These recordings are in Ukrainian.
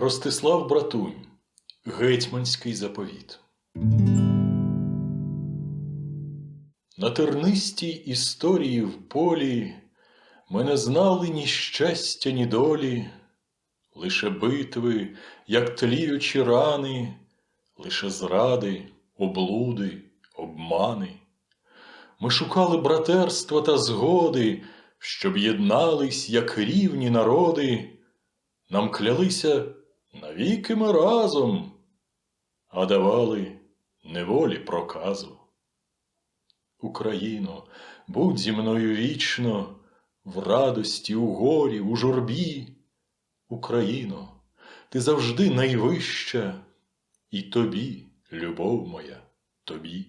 Ростислав Братунь Гетьманський заповіт. На тернистій історії в полі ми не знали ні щастя, ні долі, лише битви, як тліючі рани, лише зради, облуди, обмани. Ми шукали братерства та згоди, щоб єднались, як рівні народи. Нам клялися навіки ми разом, а давали неволі проказу. Україно, будь зі мною вічно, в радості, у горі, у журбі. Україно, ти завжди найвища, і тобі, любов моя, тобі.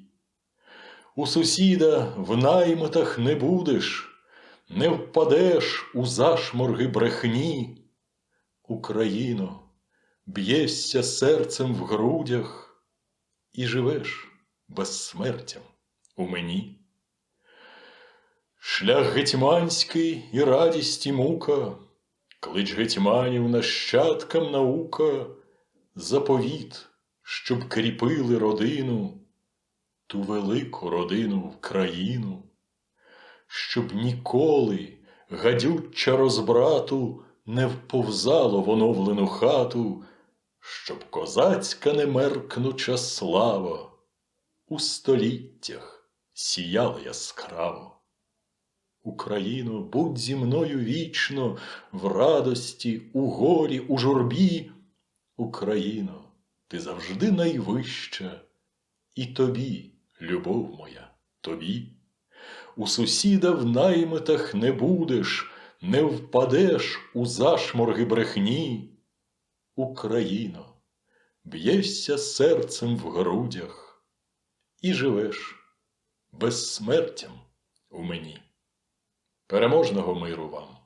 У сусіда в наймитах не будеш, не впадеш у зашморги брехні. Україно, б'єшся серцем в грудях і живеш безсмертям у мені. Шлях гетьманський і радість і мука, клич гетьманів нащадкам наука, заповіт, щоб кріпили родину, ту велику родину в країну, щоб ніколи гадюча розбрату не вповзало в оновлену хату, щоб козацька немеркнуча слава у століттях сіяла яскраво. Україно, будь зі мною вічно в радості, у горі, у журбі. Україно, ти завжди найвища, і тобі, любов моя, тобі. У сусіда в наймитах не будеш, не впадеш у зашморги брехні. Україно, б'єшся серцем в грудях і живеш безсмертям у мені. Переможного миру вам!